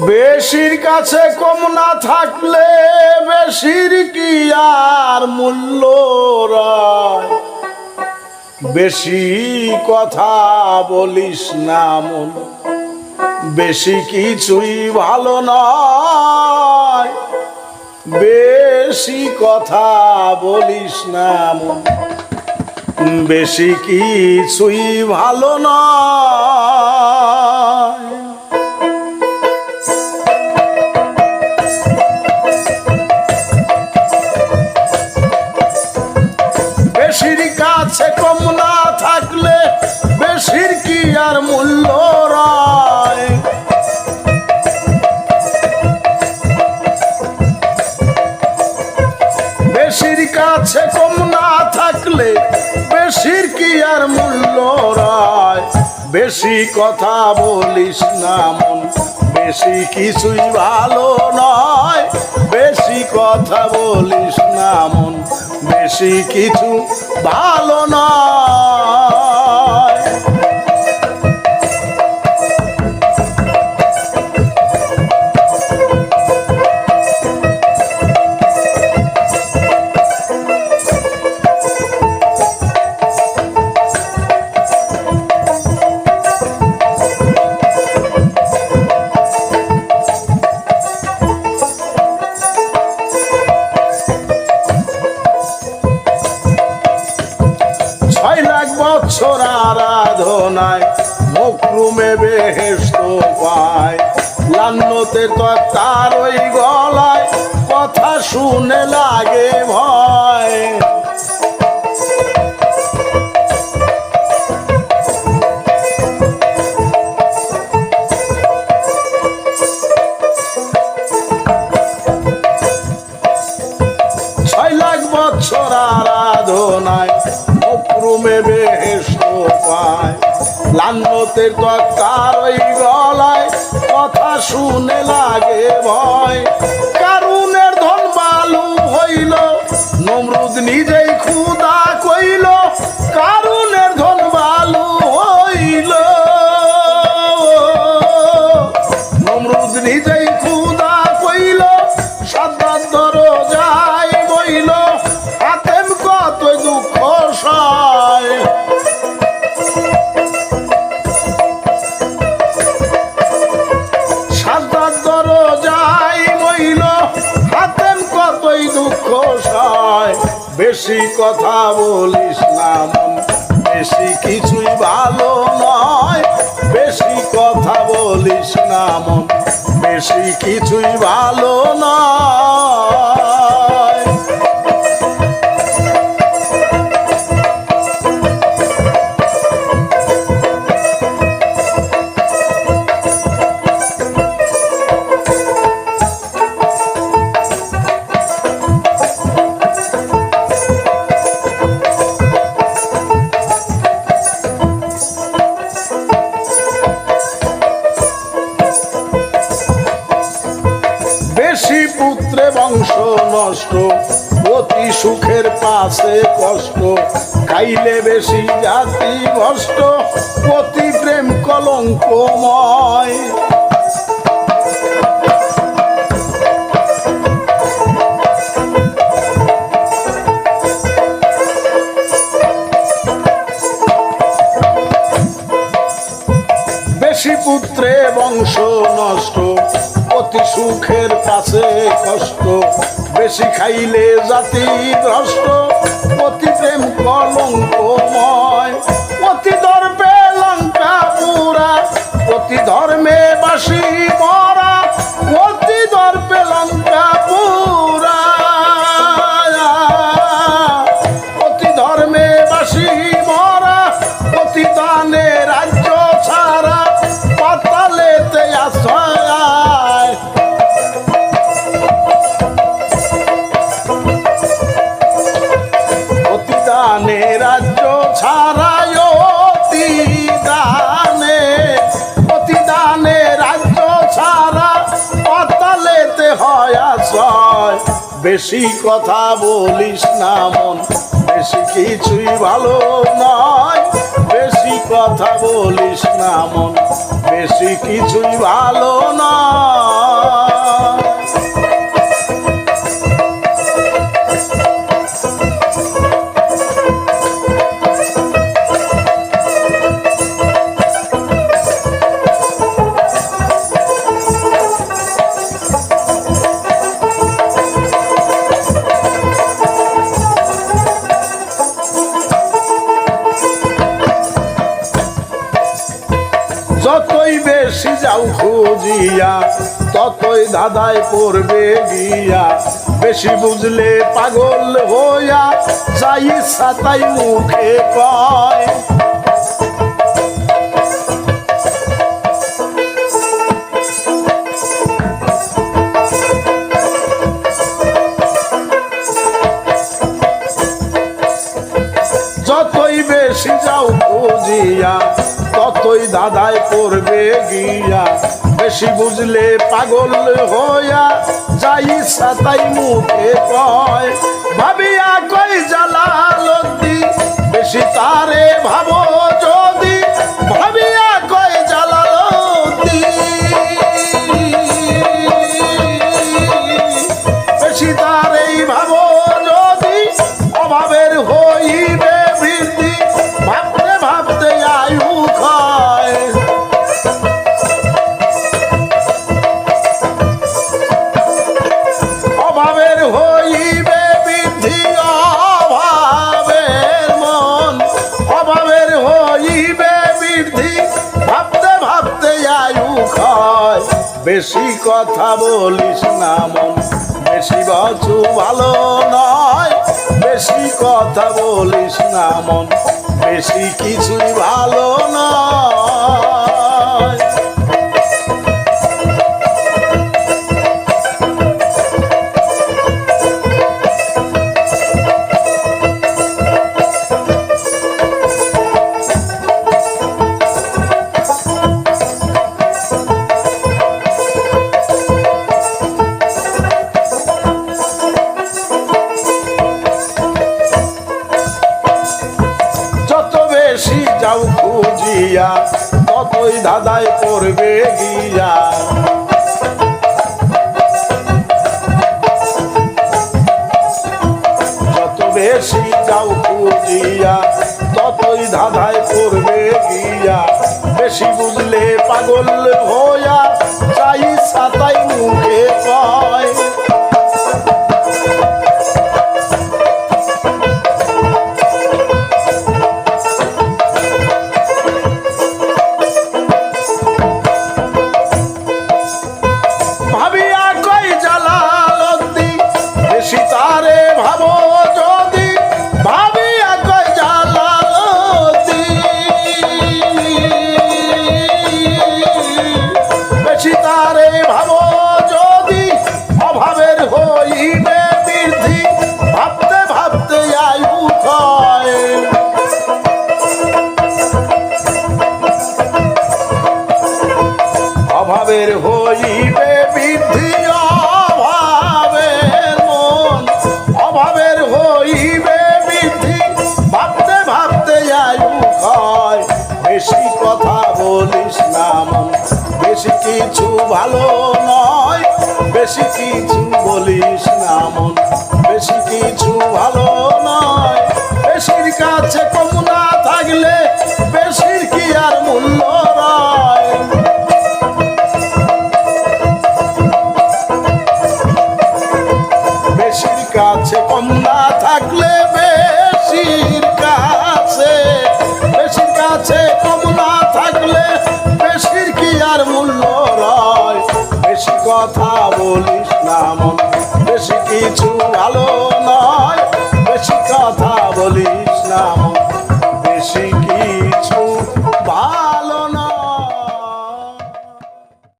বেশির কাছে কম না থাকলে বেশির কি আর মূল্য বেশি কথা বলিস না মন বেশি কিছুই ভালো নয়। বেশি কথা বলিস না মন বেশি কিছুই ভালো নয়। বেশি কথা বলিস না মন। বেশি কিছুই ভালো নয়। বেশি কথা বলিস না মন। বেশি কিছু ভালো নয়। লান্নতে তো তার ওই গলায় কথা শুনে লাগে ভয়। ছয় লাখ বছর আরাধনায় মকরুমে বেহেস্ত পায়। লান্নতের তো কার ওই গলায়, কথা শুনে লাগে ভয়। কারুনের ধন বালু হইল, নমরুদ নিজেই খুদা কইল। বেশি কথা বলিস না মন। বেশি কিছুই ভালো নয়। বেশি কথা বলিস না মন। বেশি কিছুই ভালো নয়। পুত্রে নষ্ট, অতি সুখের পাশে কষ্ট, খাইলে বেশি জাতি ভষ্ট, অতি প্রেম কলঙ্কময়। বেশি পুত্রে বংশ নষ্ট অতি সুখের কাছে কষ্ট। বেশি খাইলে জাতি ভ্রষ্ট। অতি প্রেম কলঙ্কময় বেশি কথা বলিস না মন, বেশি কিছুই ভালো নয়। বেশি কথা বলিস না মন, বেশি কিছুই ভালো নয়। খুঁজিয়া ততই দাদায় পড়বে গিয়া। বেশি বুঝলে পাগল হইয়া যাই সাতাই মুখে কয়। যতই বেশি যাও খুঁজিয়া ততই দাদায় করবে গিয়া। বেশি বুঝলে পাগল হইয়া যাই সাতাই মুখে কয়, ভাবিয়া কই জ্বালা লি বেশি তারে ভাবো যদি, ভাবিয়া বেশি কথা বলিস না মন। বেশি বাঁচু ভালো নয়। বেশি কথা বলিস না মন। বেশি কিছুই ভালো নয়। খুঁজিয়া ততই দাদাই করবে গিয়া যত বেশি যাও খুঁজিয়া ততই ধাঁধায় করবে গিয়া বেশি বুঝলে পাগল হইয়া, চাই সাতাই ভালো নয়। বেশি কিছু বলিস না মন। বেশি কিছু ভালো নয়। বেশির কাছে কম না থাকলে বেশির কি আর মূল্য নয় বেশির থাকলে থাকলে বেশির কি আর মূল্য বলিস না মন।